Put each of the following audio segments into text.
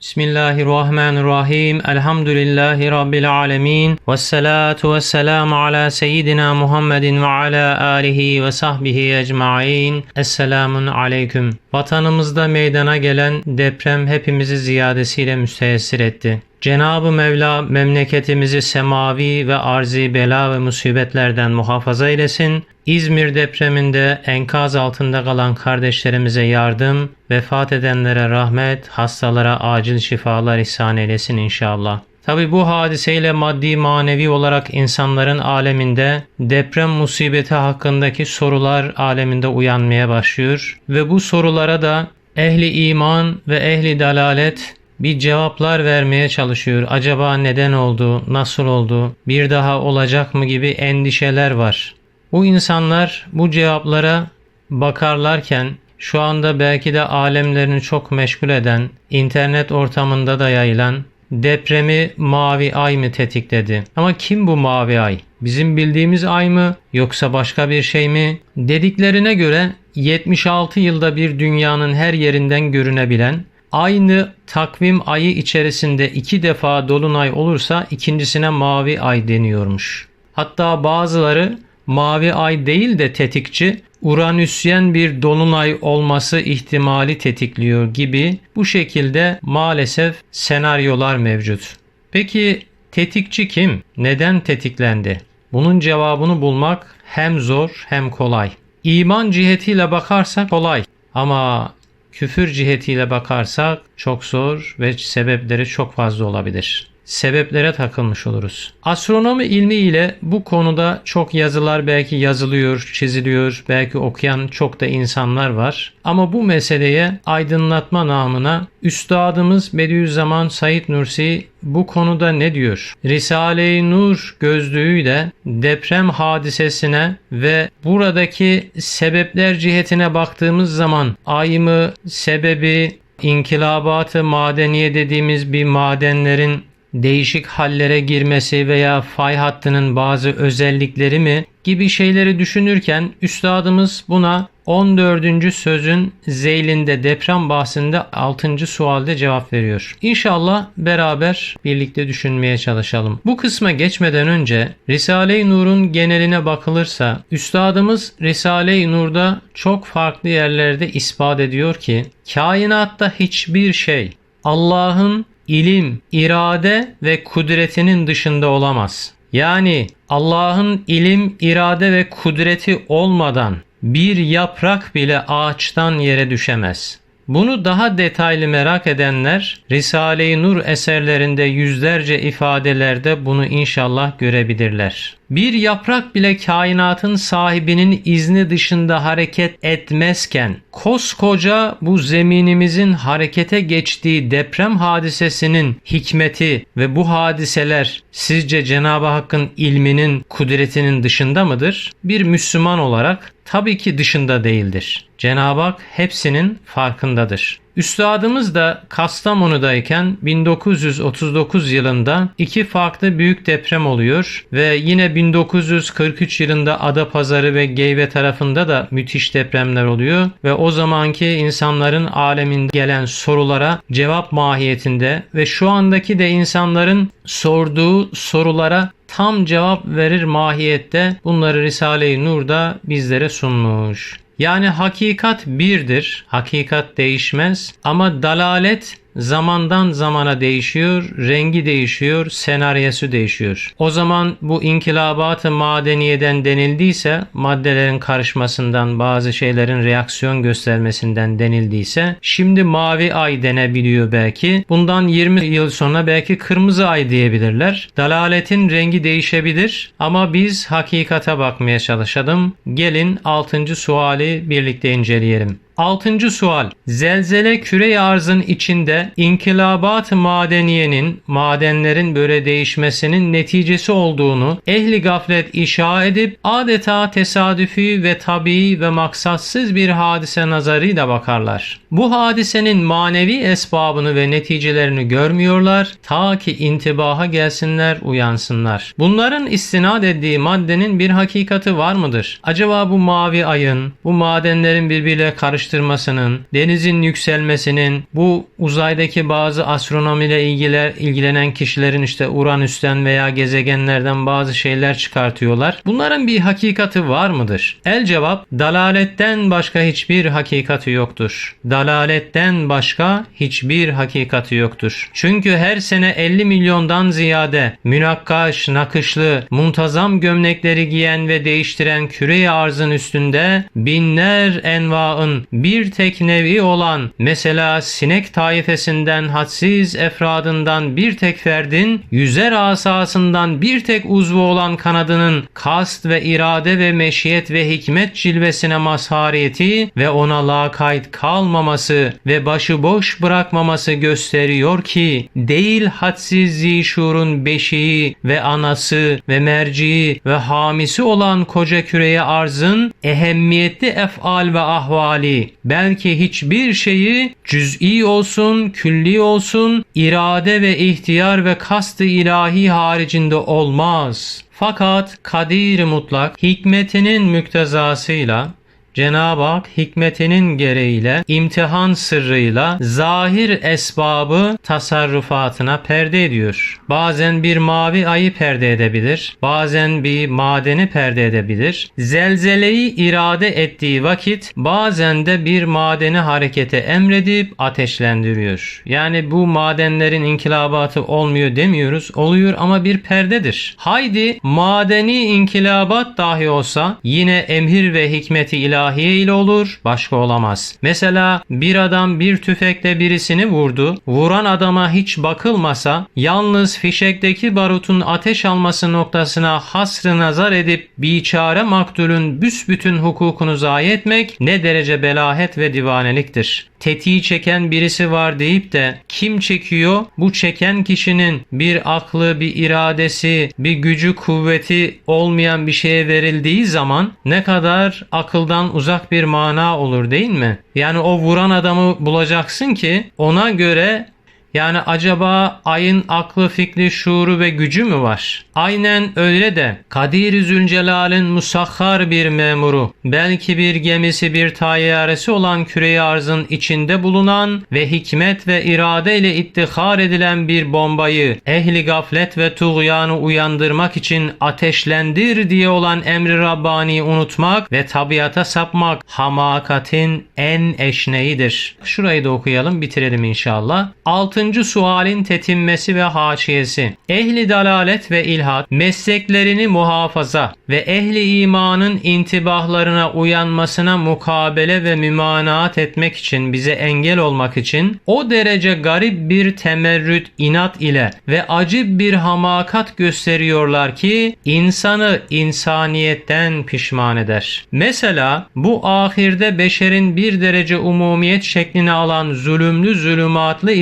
Bismillahirrahmanirrahim. Elhamdülillahi Rabbil alemin. Ve salatu ve selamu ala seyyidina Muhammedin ve ala alihi ve sahbihi ecma'in. Esselamun aleyküm. Vatanımızda meydana gelen deprem hepimizi ziyadesiyle müstehessir etti. Cenab-ı Mevla memleketimizi semavi ve arzi bela ve musibetlerden muhafaza eylesin. İzmir depreminde enkaz altında kalan kardeşlerimize yardım, vefat edenlere rahmet, hastalara acil şifalar ihsan eylesin inşallah. Tabi bu hadiseyle maddi manevi olarak insanların aleminde deprem musibeti hakkındaki sorular aleminde uyanmaya başlıyor ve bu sorulara da ehli iman ve ehli dalalet bir cevaplar vermeye çalışıyor. Acaba neden oldu, nasıl oldu, bir daha olacak mı gibi endişeler var. Bu insanlar bu cevaplara bakarlarken şu anda belki de alemlerini çok meşgul eden, internet ortamında da yayılan depremi mavi ay mı tetikledi? Ama kim bu mavi ay? Bizim bildiğimiz ay mı yoksa başka bir şey mi? Dediklerine göre 76 yılda bir dünyanın her yerinden görünebilen aynı takvim ayı içerisinde iki defa dolunay olursa ikincisine mavi ay deniyormuş. Hatta bazıları mavi ay değil de tetikçi Uranüsyen bir dolunay olması ihtimali tetikliyor gibi bu şekilde maalesef senaryolar mevcut. Peki tetikçi kim? Neden tetiklendi? Bunun cevabını bulmak hem zor hem kolay. İman cihetiyle bakarsak kolay ama küfür cihetiyle bakarsak çok zor ve sebepleri çok fazla olabilir sebeplere takılmış oluruz. Astronomi ilmi ile bu konuda çok yazılar belki yazılıyor, çiziliyor, belki okuyan çok da insanlar var. Ama bu meseleye aydınlatma namına Üstadımız Bediüzzaman Said Nursi bu konuda ne diyor? Risale-i Nur gözlüğüyle deprem hadisesine ve buradaki sebepler cihetine baktığımız zaman ay mı, sebebi, inkilabatı madeniye dediğimiz bir madenlerin değişik hallere girmesi veya fay hattının bazı özellikleri mi gibi şeyleri düşünürken üstadımız buna 14. sözün zeylinde deprem bahsinde 6. sualde cevap veriyor. İnşallah beraber birlikte düşünmeye çalışalım. Bu kısma geçmeden önce Risale-i Nur'un geneline bakılırsa üstadımız Risale-i Nur'da çok farklı yerlerde ispat ediyor ki kainatta hiçbir şey Allah'ın ilim, irade ve kudretinin dışında olamaz. Yani Allah'ın ilim, irade ve kudreti olmadan bir yaprak bile ağaçtan yere düşemez. Bunu daha detaylı merak edenler Risale-i Nur eserlerinde yüzlerce ifadelerde bunu inşallah görebilirler. Bir yaprak bile kainatın sahibinin izni dışında hareket etmezken koskoca bu zeminimizin harekete geçtiği deprem hadisesinin hikmeti ve bu hadiseler sizce Cenab-ı Hakk'ın ilminin, kudretinin dışında mıdır? Bir Müslüman olarak tabii ki dışında değildir. Cenab-ı Hak hepsinin farkındadır. Üstadımız da Kastamonu'dayken 1939 yılında iki farklı büyük deprem oluyor ve yine 1943 yılında Adapazarı ve Geyve tarafında da müthiş depremler oluyor ve o zamanki insanların alemin gelen sorulara cevap mahiyetinde ve şu andaki de insanların sorduğu sorulara tam cevap verir mahiyette bunları Risale-i Nur'da bizlere sunmuş. Yani hakikat birdir, hakikat değişmez ama dalalet zamandan zamana değişiyor, rengi değişiyor, senaryosu değişiyor. O zaman bu inkilabat-ı madeniyeden denildiyse, maddelerin karışmasından, bazı şeylerin reaksiyon göstermesinden denildiyse, şimdi mavi ay denebiliyor belki. Bundan 20 yıl sonra belki kırmızı ay diyebilirler. Dalaletin rengi değişebilir ama biz hakikate bakmaya çalışalım. Gelin 6. suali birlikte inceleyelim. Altıncı sual. Zelzele küre arzın içinde inkilabat madeniyenin, madenlerin böyle değişmesinin neticesi olduğunu ehli gaflet işa edip adeta tesadüfi ve tabii ve maksatsız bir hadise nazarıyla bakarlar. Bu hadisenin manevi esbabını ve neticelerini görmüyorlar ta ki intibaha gelsinler, uyansınlar. Bunların istinad ettiği maddenin bir hakikati var mıdır? Acaba bu mavi ayın, bu madenlerin birbiriyle karıştırılması araştırmasının, denizin yükselmesinin, bu uzaydaki bazı astronomiyle ilgiler, ilgilenen kişilerin işte Uranüs'ten veya gezegenlerden bazı şeyler çıkartıyorlar. Bunların bir hakikati var mıdır? El cevap dalaletten başka hiçbir hakikati yoktur. Dalaletten başka hiçbir hakikati yoktur. Çünkü her sene 50 milyondan ziyade münakkaş, nakışlı, muntazam gömlekleri giyen ve değiştiren küre arzın üstünde binler envaın bir tek nevi olan mesela sinek taifesinden hadsiz efradından bir tek ferdin yüzer asasından bir tek uzvu olan kanadının kast ve irade ve meşiyet ve hikmet cilvesine mazhariyeti ve ona lakayt kalmaması ve başıboş bırakmaması gösteriyor ki değil hadsiz zişurun beşiği ve anası ve merciği ve hamisi olan koca küreye arzın ehemmiyetli efal ve ahvali belki hiçbir şeyi cüz'i olsun, külli olsun, irade ve ihtiyar ve kast-ı ilahi haricinde olmaz. Fakat kadir mutlak hikmetinin müktezasıyla Cenab-ı Hak hikmetinin gereğiyle, imtihan sırrıyla zahir esbabı tasarrufatına perde ediyor. Bazen bir mavi ayı perde edebilir, bazen bir madeni perde edebilir. Zelzeleyi irade ettiği vakit bazen de bir madeni harekete emredip ateşlendiriyor. Yani bu madenlerin inkilabatı olmuyor demiyoruz, oluyor ama bir perdedir. Haydi madeni inkilabat dahi olsa yine emir ve hikmeti ilahi ilahiye ile olur, başka olamaz. Mesela bir adam bir tüfekle birisini vurdu. Vuran adama hiç bakılmasa, yalnız fişekteki barutun ateş alması noktasına hasrı nazar edip biçare maktulün büsbütün hukukunu zayi etmek ne derece belahet ve divaneliktir tetiği çeken birisi var deyip de kim çekiyor? Bu çeken kişinin bir aklı, bir iradesi, bir gücü, kuvveti olmayan bir şeye verildiği zaman ne kadar akıldan uzak bir mana olur değil mi? Yani o vuran adamı bulacaksın ki ona göre yani acaba ayın aklı, fikri, şuuru ve gücü mü var? Aynen öyle de Kadir-i Zülcelal'in musahhar bir memuru, belki bir gemisi bir tayyaresi olan küre arzın içinde bulunan ve hikmet ve irade ile ittihar edilen bir bombayı ehli gaflet ve tuğyanı uyandırmak için ateşlendir diye olan emri Rabbani unutmak ve tabiata sapmak hamakatin en eşneğidir. Şurayı da okuyalım bitirelim inşallah. 6. sualin tetinmesi ve haşiyesi. Ehli dalalet ve ilhat mesleklerini muhafaza ve ehli imanın intibahlarına uyanmasına mukabele ve mümanaat etmek için bize engel olmak için o derece garip bir temerrüt inat ile ve acip bir hamakat gösteriyorlar ki insanı insaniyetten pişman eder. Mesela bu ahirde beşerin bir derece umumiyet şeklini alan zulümlü zulümatlı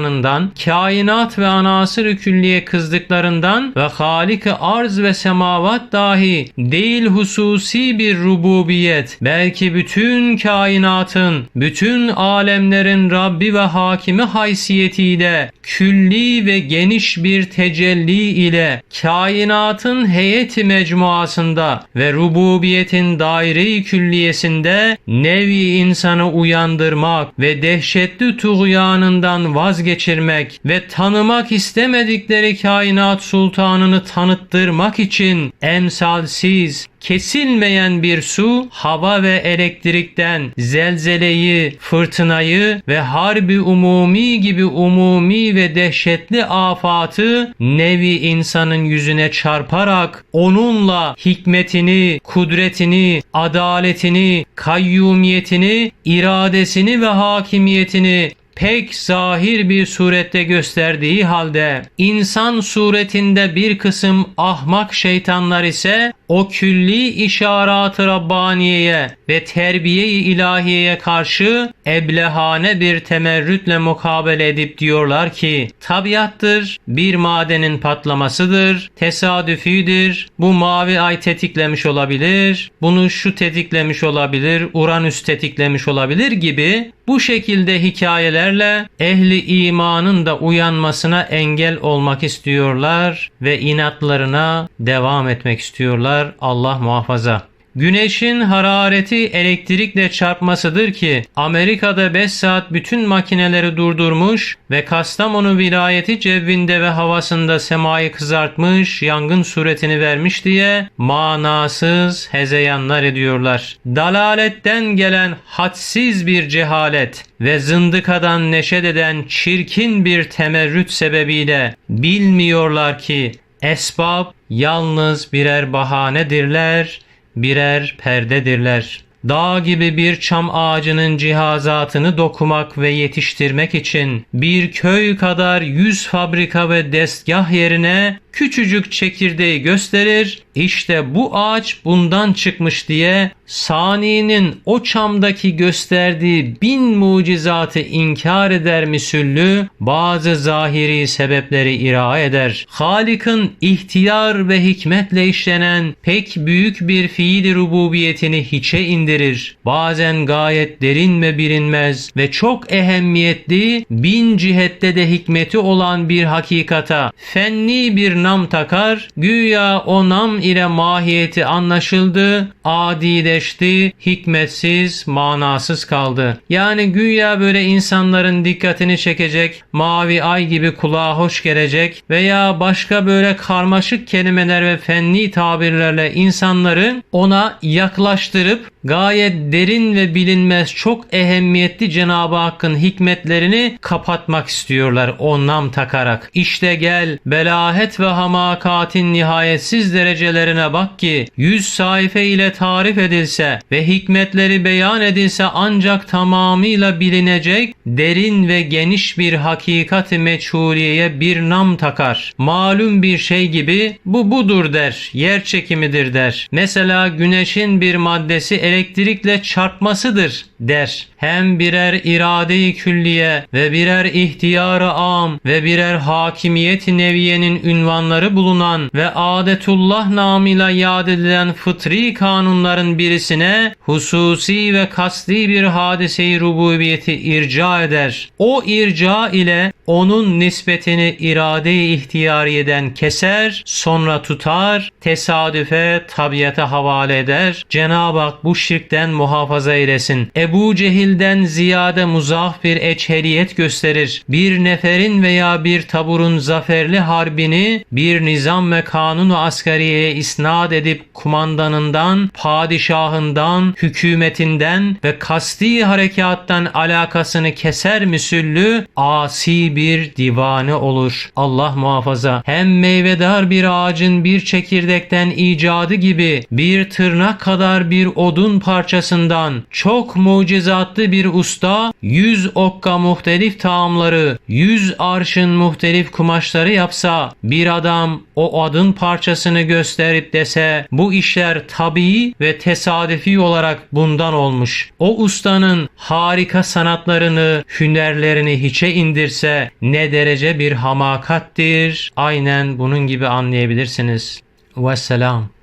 isyanından, kainat ve anasır külliye kızdıklarından ve halik arz ve semavat dahi değil hususi bir rububiyet, belki bütün kainatın, bütün alemlerin Rabbi ve hakimi haysiyetiyle külli ve geniş bir tecelli ile kainatın heyeti mecmuasında ve rububiyetin daire-i külliyesinde nevi insanı uyandırmak ve dehşetli tuğyanından vazgeçirmek ve tanımak istemedikleri kainat sultanını tanıttırmak için emsalsiz, kesilmeyen bir su, hava ve elektrikten zelzeleyi, fırtınayı ve harbi umumi gibi umumi ve dehşetli afatı nevi insanın yüzüne çarparak onunla hikmetini, kudretini, adaletini, kayyumiyetini, iradesini ve hakimiyetini pek zahir bir surette gösterdiği halde insan suretinde bir kısım ahmak şeytanlar ise o külli işarat-ı Rabbaniye'ye ve terbiye-i ilahiyeye karşı eblehane bir temerrütle mukabele edip diyorlar ki tabiattır, bir madenin patlamasıdır, tesadüfidir, bu mavi ay tetiklemiş olabilir, bunu şu tetiklemiş olabilir, Uranüs tetiklemiş olabilir gibi bu şekilde hikayelerle ehli imanın da uyanmasına engel olmak istiyorlar ve inatlarına devam etmek istiyorlar. Allah muhafaza. Güneşin harareti elektrikle çarpmasıdır ki Amerika'da 5 saat bütün makineleri durdurmuş ve Kastamonu vilayeti cevvinde ve havasında semayı kızartmış, yangın suretini vermiş diye manasız hezeyanlar ediyorlar. Dalaletten gelen hadsiz bir cehalet ve zındıkadan neşet eden çirkin bir temerrüt sebebiyle bilmiyorlar ki esbab yalnız birer bahanedirler, birer perdedirler. Dağ gibi bir çam ağacının cihazatını dokumak ve yetiştirmek için bir köy kadar yüz fabrika ve destgah yerine küçücük çekirdeği gösterir. İşte bu ağaç bundan çıkmış diye Sani'nin o çamdaki gösterdiği bin mucizatı inkar eder misüllü bazı zahiri sebepleri ira eder. Halik'in ihtiyar ve hikmetle işlenen pek büyük bir fiil rububiyetini hiçe indirir. Bazen gayet derin ve bilinmez ve çok ehemmiyetli bin cihette de hikmeti olan bir hakikata fenni bir nam takar, güya o nam ile mahiyeti anlaşıldı, adileşti, hikmetsiz, manasız kaldı. Yani güya böyle insanların dikkatini çekecek, mavi ay gibi kulağa hoş gelecek veya başka böyle karmaşık kelimeler ve fenni tabirlerle insanları ona yaklaştırıp gayet derin ve bilinmez çok ehemmiyetli Cenab-ı Hakk'ın hikmetlerini kapatmak istiyorlar o nam takarak. İşte gel belahet ve hamakatin nihayetsiz derecelerine bak ki yüz sayfa ile tarif edilse ve hikmetleri beyan edilse ancak tamamıyla bilinecek derin ve geniş bir hakikati meçhuliyeye bir nam takar. Malum bir şey gibi bu budur der, yer çekimidir der. Mesela güneşin bir maddesi elektrikle çarpmasıdır der. Hem birer irade-i külliye ve birer ihtiyar am ve birer hakimiyet neviyenin ünvanları bulunan ve adetullah namıyla yad edilen fıtri kanunların birisine hususi ve kasti bir hadise-i rububiyeti irca eder. O irca ile onun nispetini irade-i ihtiyariyeden keser, sonra tutar, tesadüfe, tabiata havale eder. Cenab-ı Hak bu şirkten muhafaza eylesin. Ebu Cehil'den ziyade muzaf bir eçheriyet gösterir. Bir neferin veya bir taburun zaferli harbini bir nizam ve kanunu askeriyeye isnat edip kumandanından, padişahından, hükümetinden ve kasti harekattan alakasını keser müsüllü asi bir divane olur. Allah muhafaza. Hem meyvedar bir ağacın bir çekirdekten icadı gibi bir tırnak kadar bir odun parçasından çok mucizatlı bir usta yüz okka muhtelif taamları, yüz arşın muhtelif kumaşları yapsa bir adam o adın parçasını gösterip dese bu işler tabii ve tesadüfi olarak bundan olmuş. O ustanın harika sanatlarını, hünerlerini hiçe indirse ne derece bir hamakattir. Aynen bunun gibi anlayabilirsiniz. Vesselam.